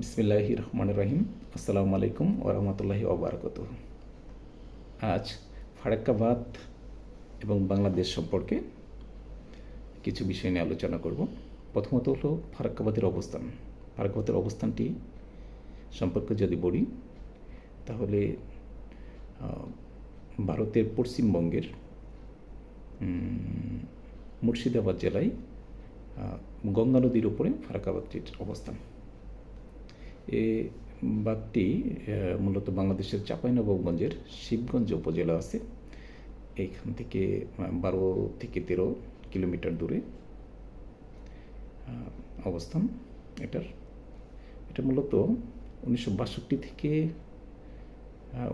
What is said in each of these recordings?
বিসমিল্লাহ রহমান রহিম আসসালামু আলাইকুম ওরহমতুল্লাহি ওবরাকত আজ ফারাক্কাবাদ এবং বাংলাদেশ সম্পর্কে কিছু বিষয় নিয়ে আলোচনা করব। প্রথমত হলো ফারাক্কাবাদের অবস্থান। ফারাক্কাবাদের অবস্থানটি সম্পর্কে যদি বলি, তাহলে ভারতের পশ্চিমবঙ্গের মুর্শিদাবাদ জেলায় গঙ্গা নদীর উপরে ফারাক্কাবাদটির অবস্থান। এ বাঁধটি মূলত বাংলাদেশের চাঁপাইনবাবগঞ্জের শিবগঞ্জ উপজেলা আছে। এইখান থেকে বারো থেকে তেরো কিলোমিটার দূরে অবস্থান এটার। এটা মূলত উনিশশো বাষট্টি থেকে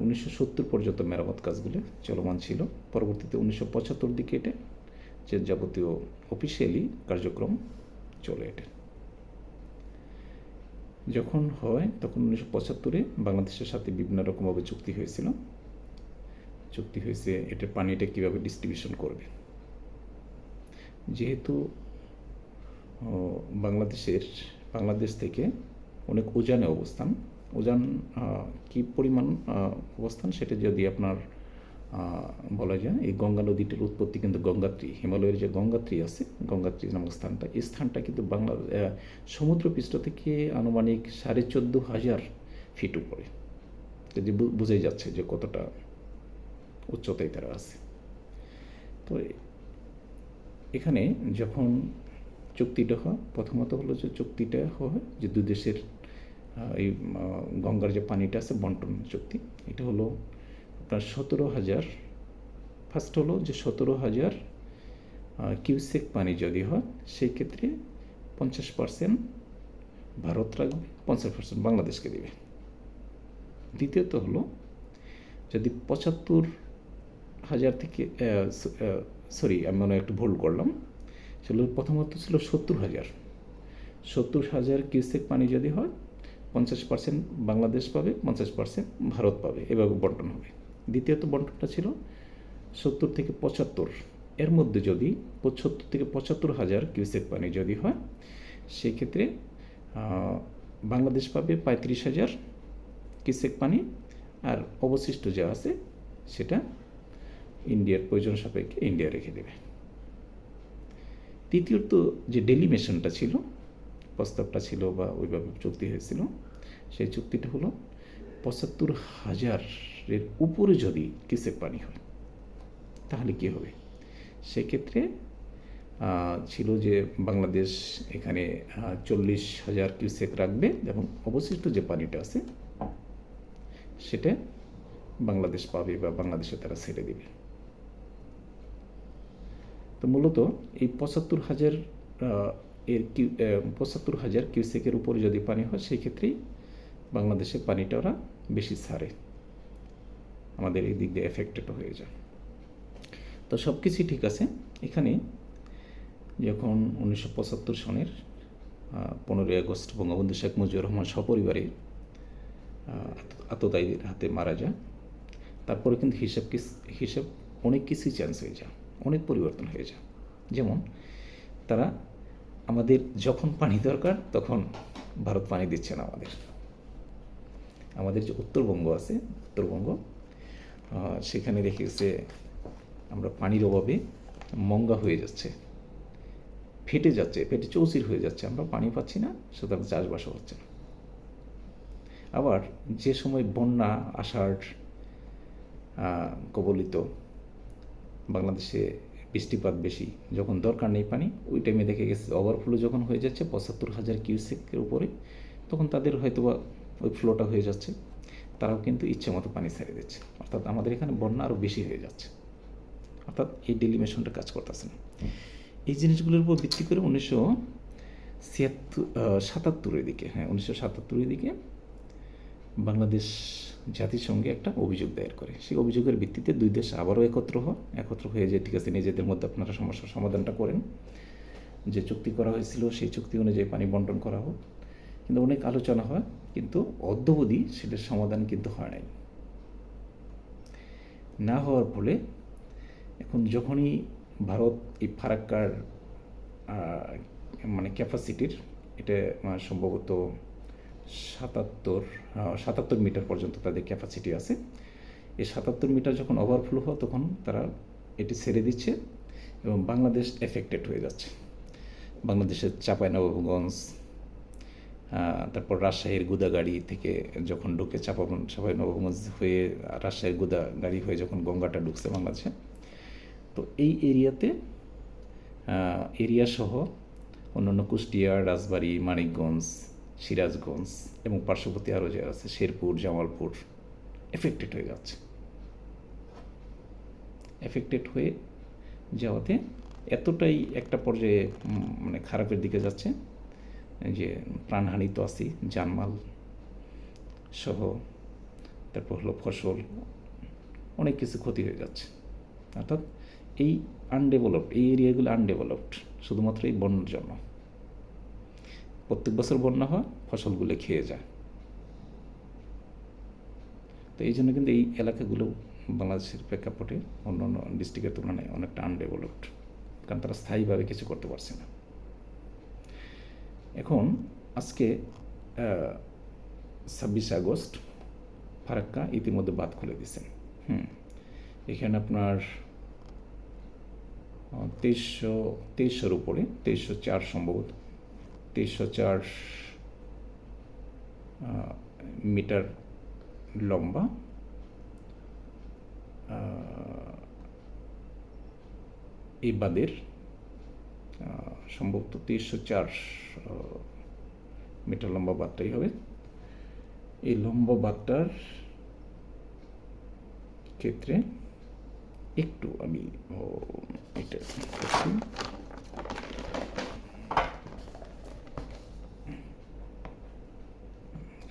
উনিশশো সত্তর পর্যন্ত মেরামত কাজগুলো চলমান ছিল। পরবর্তীতে উনিশশো পঁচাত্তর দিকে এটা যে যাবতীয় অফিসিয়ালি কার্যক্রম চলে এটা। যখন হয়, তখন উনিশশো পঁচাত্তরে বাংলাদেশের সাথে বিভিন্ন রকমভাবে চুক্তি হয়েছিল। চুক্তি হয়েছে এটা পানিটা কীভাবে ডিস্ট্রিবিউশন করবে। যেহেতু বাংলাদেশের, বাংলাদেশ থেকে অনেক উজানে অবস্থান। উজান কি পরিমাণ অবস্থান সেটা যদি আপনার বলা যায়, এই গঙ্গা নদীটির উৎপত্তি কিন্তু গঙ্গাত্রী, হিমালয়ের যে গঙ্গাত্রী আছে, গঙ্গাত্রী নামক স্থানটা, এই স্থানটা কিন্তু বাংলা সমুদ্রপৃষ্ঠ থেকে আনুমানিক সাড়ে চোদ্দ হাজার ফিট উপরে। যদি বোঝাই যাচ্ছে যে কতটা উচ্চতায় তারা আছে। তো এখানে যখন চুক্তিটা হয়, প্রথমত হলো যে চুক্তিটা হয় যে দুই দেশের এই গঙ্গার যে পানিটা আছে, বন্টন চুক্তি, এটা হলো আপনার সতেরো হাজার। ফার্স্ট হলো যে সতেরো হাজার কিউসেক পানি যদি হয়, সেই ক্ষেত্রে পঞ্চাশ পার্সেন্ট ভারত রাখবে, পঞ্চাশ পার্সেন্ট বাংলাদেশকে দেবে। দ্বিতীয়ত হলো, যদি পঁচাত্তর হাজার থেকে সরি আমি মনে একটু ভুল করলাম। সেগুলো প্রথমত ছিল সত্তর হাজার। সত্তর হাজার কিউসেক পানি যদি হয়, পঞ্চাশ পার্সেন্ট বাংলাদেশ পাবে, পঞ্চাশ পার্সেন্ট ভারত পাবে। এভাবে বন্টন হবে। দ্বিতীয়ত বন্টনটা ছিল সত্তর থেকে পঁচাত্তর। এর মধ্যে যদি পঁচাত্তর থেকে পঁচাত্তর হাজার কিউসেক পানি যদি হয়, সেক্ষেত্রে বাংলাদেশ পাবে পঁয়ত্রিশ হাজার কিউসেক পানি। আর অবশিষ্ট যা আছে, সেটা ইন্ডিয়ার প্রয়োজন সাপেক্ষে ইন্ডিয়া রেখে দেবে। তৃতীয়ত যে ডেলিমেশনটা ছিল, প্রস্তাবটা ছিল বা ওইভাবে চুক্তি হয়েছিল, সেই চুক্তিটা হলো পঁচাত্তর হাজারের উপরে যদি কিসেক পানি হয়, তাহলে কি হবে? সেক্ষেত্রে ছিল যে বাংলাদেশ এখানে চল্লিশ হাজার কিউসেক রাখবে এবং অবশিষ্ট যে পানিটা আছে, সেটা বাংলাদেশ পাবে বা বাংলাদেশে তারা ছেড়ে দেবে। তো মূলত এই পঁচাত্তর হাজার এর কিউ পঁচাত্তর হাজার কিউসেকের উপরে যদি পানি হয় সেই ক্ষেত্রেই পানিটা ওরা বেশি ছাড়ে। আমাদের এই দিক দিয়ে এফেক্টেড হয়ে যায়। তো সব কিছুই ঠিক আছে। এখানে যখন উনিশশো পঁচাত্তর সনের পনেরোই আগস্ট বঙ্গবন্ধু শেখ মুজিবুর রহমান সপরিবারে আততায়ীদের হাতে মারা যায়, তারপরে কিন্তু হিসাব হিসাব অনেক কিছুই চেঞ্জ হয়ে যায়, অনেক পরিবর্তন হয়ে যায়। যেমন তারা আমাদের যখন পানি দরকার, তখন ভারত পানি দিচ্ছে না আমাদের। আমাদের যে উত্তরবঙ্গ আছে, উত্তরবঙ্গ সেখানে রেখে গেছে আমরা পানির অভাবে মঙ্গা হয়ে যাচ্ছে। ফেটে যাচ্ছে ফেটে চৌচির হয়ে যাচ্ছে। আমরা পানি পাচ্ছি না, সুতরাং চাষবাসও হচ্ছে না। আবার যে সময় বন্যা, আষাঢ় কবলিত, বাংলাদেশে বৃষ্টিপাত বেশি, যখন দরকার নেই পানি, ওই টাইমে দেখে গেছে ওভারফ্লো যখন হয়ে যাচ্ছে, পঁচাত্তর হাজার কিউসেকের উপরে, তখন তাদের হয়তো ওই ফ্লোটা হয়ে যাচ্ছে। তারাও কিন্তু ইচ্ছে মতো পানি ছেড়ে দিচ্ছে। অর্থাৎ আমাদের এখানে বন্যা আরও বেশি হয়ে যাচ্ছে। অর্থাৎ এই ডেলিমেশনটা কাজ করতেছে না। এই জিনিসগুলোর উপর ভিত্তি করে উনিশশো ছিয়াত্তর সাতাত্তরের দিকে হ্যাঁ উনিশশো সাতাত্তরের দিকে বাংলাদেশ জাতিসংঘে একটা অভিযোগ দায়ের করে। সেই অভিযোগের ভিত্তিতে দুই দেশ আবারও একত্র হয় একত্র হয়ে যে, ঠিক আছে, নিজেদের মধ্যে আপনারা সমস্যার সমাধানটা করেন। যে চুক্তি করা হয়েছিল, সেই চুক্তি অনুযায়ী পানি বন্টন করা হোক। কিন্তু অনেক আলোচনা হয়। কিন্তু অদ্যবধি সেটার সমাধান কিন্তু হয় নাই। না হওয়ার ফলে এখন যখনই ভারত এই ফারাক্কার মানে ক্যাপাসিটির, এটা সম্ভবত সাতাত্তর সাতাত্তর মিটার পর্যন্ত তাদের ক্যাপাসিটি আছে। এই সাতাত্তর মিটার যখন ওভারফ্লো হয়, তখন তারা এটি ছেড়ে দিচ্ছে এবং বাংলাদেশ এফেক্টেড হয়ে যাচ্ছে। বাংলাদেশের চাঁপাইনবাবগঞ্জ তারপর রাজশাহীর গুদাগাড়ি থেকে যখন ঢুকে চাপা চাঁপাইনবাবগঞ্জ হয়ে রাজশাহীর গুদাগাড়ি হয়ে যখন গঙ্গাটা ঢুকছে বাংলাদেশে, তো এই এরিয়াতে এরিয়া সহ অন্যান্য কুষ্টিয়া, রাজবাড়ি, মানিকগঞ্জ, সিরাজগঞ্জ এবং পার্শ্ববর্তী আরও যে আছে, শেরপুর, জামালপুর এফেক্টেড হয়ে যাচ্ছে। এফেক্টেড হয়ে যাওয়াতে এতটাই একটা পর্যায়ে মানে খারাপের দিকে যাচ্ছে যে প্রাণহানি তো আছেই জানমাল সহ, তারপর হলো ফসল, অনেক কিছু ক্ষতি হয়ে যাচ্ছে। অর্থাৎ এই আনডেভেলপড এই এরিয়াগুলো আনডেভেলপড শুধুমাত্র এই বন্যার জন্য। প্রত্যেক বছর বন্যা হয়, ফসলগুলো খেয়ে যায়। তো এই জন্য কিন্তু এই এলাকাগুলো বাংলাদেশের প্রেক্ষাপটে অন্য অন্য ডিস্ট্রিক্টের তুলনায় অনেকটা আনডেভেলপড কারণ তারা স্থায়ীভাবে কিছু করতে পারছে না। এখন আজকে ছাব্বিশে আগস্ট ফারাক্কা ইতিমধ্যে বাদ খুলে দিয়েছেন। হুম এখানে আপনার তেইশশো তেইশশোর উপরে তেইশশো চার সম্ভবত তেইশশো চার মিটার লম্বা এই আহ, সম্ভবত তেইশশো চার মিটার লম্বা বাঁধটাই হবে। এই লম্বা বাঁধটার ক্ষেত্রে একটু আমি এটা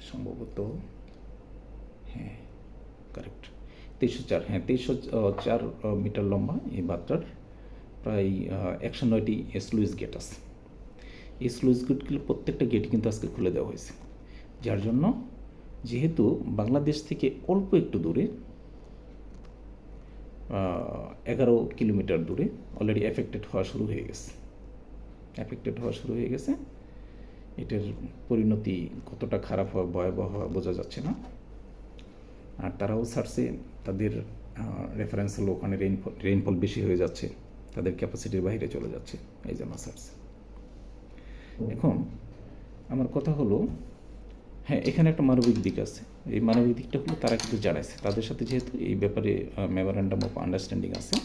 সম্ভবত হ্যাঁ কারেক্ট তেইশশো চার হ্যাঁ তেইশশো চার মিটার লম্বা এই বাঁধটার প্রায় একশো নয়টি স্লুইস গেট আছে। এই স্লুইস গেটগুলো প্রত্যেকটা গেট কিন্তু আজকে খুলে দেওয়া হয়েছে। যার জন্য যেহেতু বাংলাদেশ থেকে অল্প একটু দূরে এগারো কিলোমিটার দূরে অলরেডি এফেক্টেড হওয়া শুরু হয়ে গেছে। এফেক্টেড হওয়া শুরু হয়ে গেছে। এটার পরিণতি কতটা খারাপ হওয়া, ভয়াবহ হওয়া বোঝা যাচ্ছে না। আর তারাও ছাড়ছে, তাদের রেফারেন্স হলো ওখানে রেইনফল রেইনফল বেশি হয়ে যাচ্ছে। তাদের ক্যাপাসিটির বাইরে চলে যাচ্ছে এই জন্য ছাড়ছে এখন আমার কথা হলো হ্যাঁ এখানে একটা মানবিক দিক আছে। এই মানবিক দিকটা হলো তারা কিন্তু জানাইছে। তাদের সাথে যেহেতু এই ব্যাপারে মেমোরান্ডাম অফ আন্ডারস্ট্যান্ডিং আছে,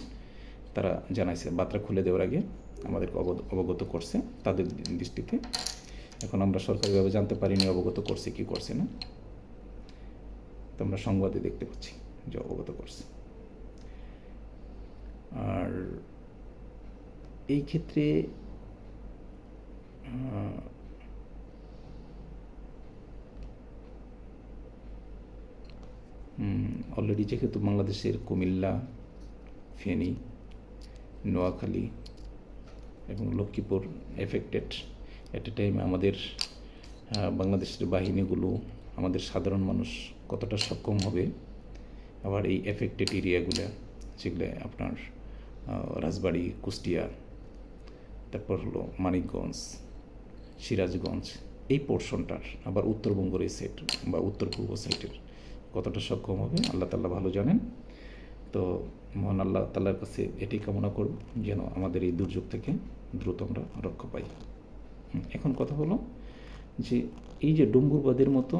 তারা জানাইছে, বার্তা খুলে দেওয়ার আগে আমাদেরকে অবগত করছে তাদের দৃষ্টিতে। এখন আমরা সরকারিভাবে জানতে পারিনি অবগত করছে কি করছে না। তো আমরা সংবাদে দেখতে পাচ্ছি যে অবগত করছে আর এই ক্ষেত্রে অলরেডি যেহেতু বাংলাদেশের কুমিল্লা, ফেনী, নোয়াখালী এবং Lakshmipur affected at a time আমাদের বাংলাদেশের বাহিনীগুলো আমাদের সাধারণ মানুষ কতটা সক্ষম হবে? আবার এই এফেক্টেড এরিয়াগুলো যেগুলো আপনার রাজবাড়ি, কুষ্টিয়া তারপর হলো মানিকগঞ্জ, সিরাজগঞ্জ। এই পোর্শনটার আবার উত্তরবঙ্গের এই সাইড বা উত্তর পূর্ব সাইডের কতটা সক্ষম হবে, আল্লাহ তাল্লাহ ভালো জানেন। তো মহান আল্লাহ তাল্লার কাছে এটাই কামনা করব, যেন আমাদের এই দুর্যোগ থেকে দ্রুত আমরা রক্ষা পাই। এখন কথা হলো যে এই যে ডুম্বুরবাদের মতো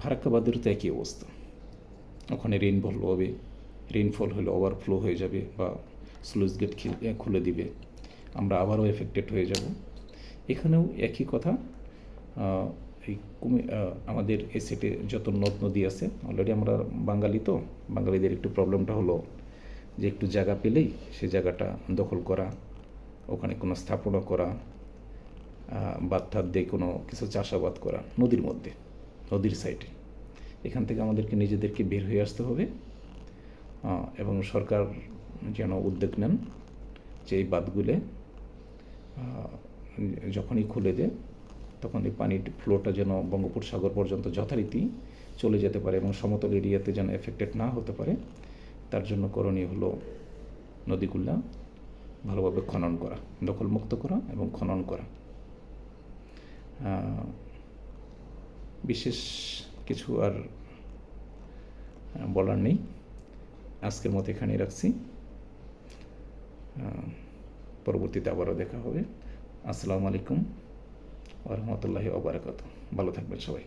ফারাক্কাবাদের তো একই অবস্থা। ওখানে রেইনফল হবে রেইনফল হলে ওভারফ্লো হয়ে যাবে, বা স্লুইস গেট খুলে দিবে। আমরা আবারও এফেক্টেড হয়ে যাব। এখানেও একই কথা। এই কুমি আমাদের এই সেটে যত নদ নদী আছে অলরেডি আমরা বাঙালি তো, বাঙালিদের একটু প্রবলেমটা হলো যে একটু জায়গা পেলেই সে জায়গাটা দখল করা, ওখানে কোনো স্থাপনা করা বাদ ঠাত দিয়ে কোনো কিছু চাষাবাদ করা নদীর মধ্যে, নদীর সাইডে এখান থেকে আমাদেরকে নিজেদেরকে বের হয়ে আসতে হবে। এবং সরকার উদ্যোগ নেন, যে এই বাঁধগুলো যখনই খুলে দেয় তখন এই পানির ফ্লোটা যেন বঙ্গোপসাগর পর্যন্ত যথারীতি চলে যেতে পারে এবং সমতল এরিয়াতে যেন এফেক্টেড না হতে পারে। তার জন্য করণীয় হলো নদীগুলা ভালোভাবে খনন করা, দখলমুক্ত করা এবং খনন করা। বিশেষ কিছু আর বলার নেই। আজকের মতো এখানেই রাখছি। পরবর্তীতে আবারও দেখা হবে। আসসালামু আলাইকুম রহমতুল্লাহি ওবরাকাত ভালো থাকবেন সবাই।